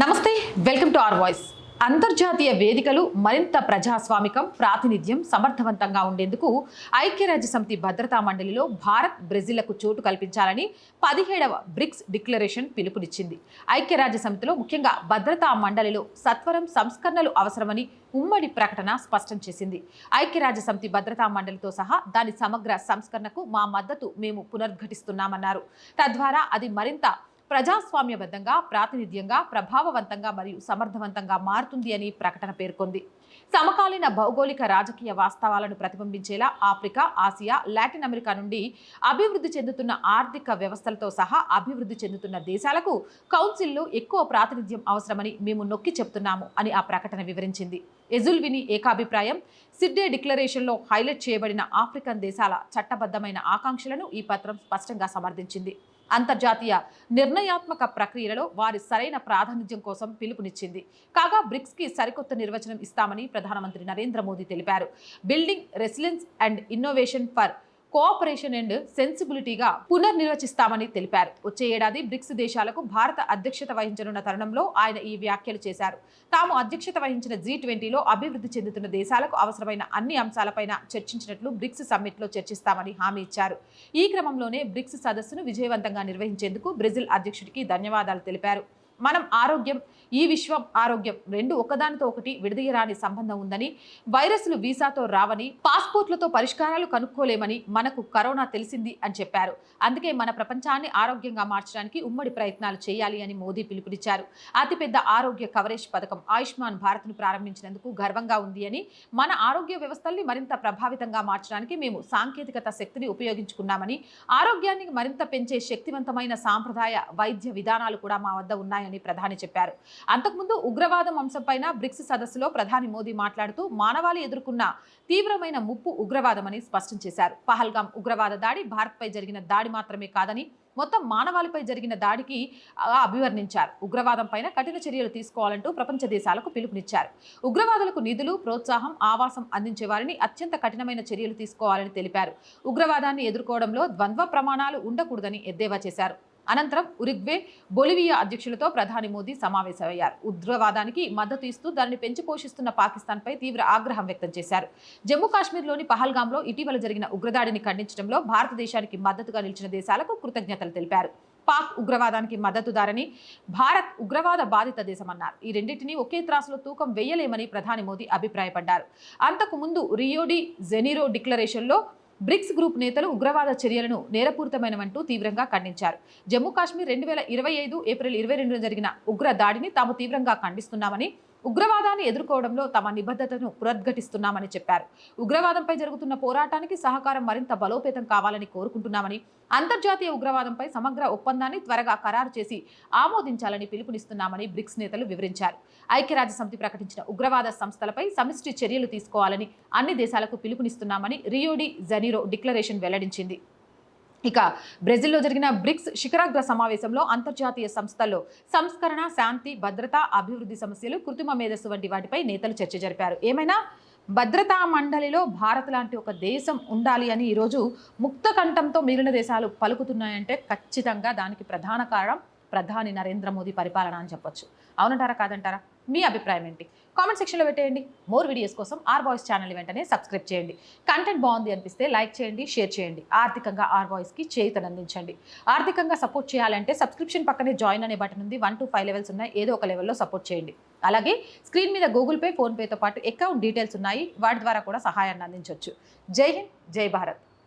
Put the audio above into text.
నమస్తే welcome to are voice. అంతర్జాతీయ వేదికలు మరింత ప్రజాస్వామికం ప్రాతినిధ్యం సమర్థవంతంగా ఉండేందుకు ఐక్యరాజ్య సమితి భద్రతా మండలిలో భారత్ బ్రెజిల్లకు చోటు కల్పించాలని పదిహేడవ బ్రిక్స్ డిక్లరేషన్ పిలుపునిచ్చింది. ఐక్యరాజ్య సమితిలో ముఖ్యంగా భద్రతా మండలిలో సత్వరం సంస్కరణలు అవసరమని ఉమ్మడి ప్రకటన స్పష్టం చేసింది. ఐక్యరాజ్య సమితి భద్రతా మండలితో సహా దాని సమగ్ర సంస్కరణకు మా మద్దతు మేము పునర్ఘటిస్తున్నామన్నారు. తద్వారా అది మరింత ప్రజాస్వామ్యబద్ధంగా ప్రాతినిధ్యంగా ప్రభావవంతంగా మరియు సమర్థవంతంగా మారుతుంది అని ప్రకటన పేర్కొంది. సమకాలీన భౌగోళిక రాజకీయ వాస్తవాలను ప్రతిబింబించేలా ఆఫ్రికా ఆసియా లాటిన్ అమెరికా నుండి అభివృద్ధి చెందుతున్న ఆర్థిక వ్యవస్థలతో సహా అభివృద్ధి చెందుతున్న దేశాలకు కౌన్సిల్లో ఎక్కువ ప్రాతినిధ్యం అవసరమని మేము నొక్కి చెప్తున్నాము అని ఆ ప్రకటన వివరించింది. ఎజుల్విని ఏకాభిప్రాయం సిడ్డే డిక్లరేషన్లో హైలైట్ చేయబడిన ఆఫ్రికన్ దేశాల చట్టబద్ధమైన ఆకాంక్షలను ఈ పత్రం స్పష్టంగా సమర్థించింది. అంతర్జాతీయ నిర్ణయాత్మక ప్రక్రియలలో వారి సరైన ప్రాతినిధ్యం కోసం పిలుపునిచ్చింది. కాగా బ్రిక్స్కి సరికొత్త నిర్వచనం ఇస్తామని ప్రధానమంత్రి నరేంద్ర మోదీ తెలిపారు. Building resilience and innovation for cooperation and సెన్సిబిలిటీగా పునర్నిర్వచిస్తామని తెలిపారు. వచ్చే ఏడాది బ్రిక్స్ దేశాలకు భారత అధ్యక్షత వహించనున్న తరుణంలో ఆయన ఈ వ్యాఖ్యలు చేశారు. తాము అధ్యక్షత వహించిన జీ ట్వంటీలో అభివృద్ధి చెందుతున్న దేశాలకు అవసరమైన అన్ని అంశాలపైన చర్చించినట్లు బ్రిక్స్ సమ్మిట్లో చర్చిస్తామని హామీ ఇచ్చారు. ఈ క్రమంలోనే బ్రిక్స్ సదస్సును విజయవంతంగా నిర్వహించేందుకు బ్రెజిల్ అధ్యక్షుడికి ధన్యవాదాలు తెలిపారు. మనం ఆరోగ్యం ఈ విశ్వం ఆరోగ్యం రెండు ఒకదానితో ఒకటి విడదీయరాని సంబంధం ఉందని వైరస్లు వీసాతో రావని పాస్పోర్ట్లతో పరిష్కారాలు కనుక్కోలేమని మనకు కరోనా తెలిసింది అని చెప్పారు. అందుకే మన ప్రపంచాన్ని ఆరోగ్యంగా మార్చడానికి ఉమ్మడి ప్రయత్నాలు చేయాలి అని మోదీ పిలుపునిచ్చారు. అతిపెద్ద ఆరోగ్య కవరేజ్ పథకం ఆయుష్మాన్ భారత్ను ప్రారంభించినందుకు గర్వంగా ఉంది అని మన ఆరోగ్య వ్యవస్థల్ని మరింత ప్రభావితంగా మార్చడానికి మేము సాంకేతికత శక్తిని ఉపయోగించుకున్నామని ఆరోగ్యాన్ని మరింత పెంచే శక్తివంతమైన సాంప్రదాయ వైద్య విధానాలు కూడా మా వద్ద ఉన్నాయని ప్రధాని చెప్పారు. అంతకుముందు ఉగ్రవాదం అంశంపైన బ్రిక్స్ సదస్సులో ప్రధాని మోదీ మాట్లాడుతూ మానవాళి ఎదుర్కొన్న తీవ్రమైన ముప్పు ఉగ్రవాదమని స్పష్టం చేశారు. పహల్గాం ఉగ్రవాద దాడి భారత్పై జరిగిన దాడి మాత్రమే కాదని మొత్తం మానవాళిపై జరిగిన దాడికి అభివర్ణించారు. ఉగ్రవాదం పైన కఠిన చర్యలు తీసుకోవాలంటూ ప్రపంచ దేశాలకు పిలుపునిచ్చారు. ఉగ్రవాదులకు నిధులు ప్రోత్సాహం ఆవాసం అందించే వారిని అత్యంత కఠినమైన చర్యలు తీసుకోవాలని తెలిపారు. ఉగ్రవాదాన్ని ఎదుర్కోవడంలో ద్వంద్వ ప్రమాణాలు ఉండకూడదని ఎద్దేవా చేశారు. అనంతరం ఉరిగ్వే బొలివియా అధ్యక్షులతో ప్రధాని మోదీ సమావేశమయ్యారు. ఉగ్రవాదానికి మద్దతు ఇస్తూ దానిని పెంచి పోషిస్తున్న పాకిస్తాన్పై తీవ్ర ఆగ్రహం వ్యక్తం చేశారు. జమ్మూ కాశ్మీర్లోని పహల్గాంలో ఇటీవల జరిగిన ఉగ్రదాడిని ఖండించడంలో భారతదేశానికి మద్దతుగా నిలిచిన దేశాలకు కృతజ్ఞతలు తెలిపారు. పాక్ ఉగ్రవాదానికి మద్దతుదారని భారత్ ఉగ్రవాద బాధిత దేశమన్నారు. ఈ రెండింటినీ ఒకే త్రాసులో తూకం వేయలేమని ప్రధాని మోదీ అభిప్రాయపడ్డారు. అంతకుముందు రియోడి జెనీరో డిక్లరేషన్లో బ్రిక్స్ గ్రూప్ నేతలు ఉగ్రవాద చర్యలను నేరపూరితమైనవంటూ తీవ్రంగా ఖండించారు. జమ్మూ కాశ్మీర్ రెండు వేల ఇరవై ఐదు ఏప్రిల్ ఇరవై రెండున జరిగిన ఉగ్ర దాడిని తాము తీవ్రంగా ఖండిస్తున్నామని ఉగ్రవాదాన్ని ఎదుర్కోవడంలో తమ నిబద్ధతను పునర్ఘటిస్తున్నామని చెప్పారు. ఉగ్రవాదంపై జరుగుతున్న పోరాటానికి సహకారం మరింత బలోపేతం కావాలని కోరుకుంటున్నామని అంతర్జాతీయ ఉగ్రవాదంపై సమగ్ర ఒప్పందాన్ని త్వరగా ఖరారు చేసి ఆమోదించాలని పిలుపునిస్తున్నామని బ్రిక్స్ నేతలు వివరించారు. ఐక్యరాజ్య సమితి ప్రకటించిన ఉగ్రవాద సంస్థలపై సమిష్టి చర్యలు తీసుకోవాలని అన్ని దేశాలకు పిలుపునిస్తున్నామని రియోడి జనీరో డిక్లరేషన్ వెల్లడించింది. ఇక బ్రెజిల్లో జరిగిన బ్రిక్స్ శిఖరాగ్ర సమావేశంలో అంతర్జాతీయ సంస్థల్లో సంస్కరణ శాంతి భద్రత అభివృద్ధి సమస్యలు కృత్రిమ మేధస్సు వంటి వాటిపై నేతలు చర్చ జరిపారు. ఏమైనా? భద్రతా మండలిలో భారత్ లాంటి ఒక దేశం ఉండాలి అని ఈరోజు ముక్త కంఠంతో మిగిలిన దేశాలు పలుకుతున్నాయంటే ఖచ్చితంగా దానికి ప్రధాన కారణం ప్రధాని నరేంద్ర మోదీ పరిపాలన అని చెప్పొచ్చు. అవునంటారా కాదంటారా? మీ అభిప్రాయం ఏంటి? కామెంట్ సెక్షన్లో పెట్టేయండి. మోర్ వీడియోస్ కోసం ఆర్ వాయిస్ ఛానల్ వెంటనే సబ్స్క్రైబ్ చేయండి. కంటెంట్ బాగుంది అనిపిస్తే లైక్ చేయండి షేర్ చేయండి. ఆర్థికంగా ఆర్ వాయిస్కి చేతనందించండి ఆర్థికంగా సపోర్ట్ చేయాలంటే సబ్స్క్రిప్షన్ పక్కనే జాయిన్ అనే బటన్ ఉంది. వన్ టు ఫైవ్ లెవెల్స్ ఉన్నాయి. ఏదో ఒక లెవెల్లో సపోర్ట్ చేయండి. అలాగే స్క్రీన్ మీద గూగుల్ పే ఫోన్పేతో పాటు అకౌంట్ డీటెయిల్స్ ఉన్నాయి. వాటి ద్వారా కూడా సహాయాన్ని అందించవచ్చు జై హింద్ జై భారత్.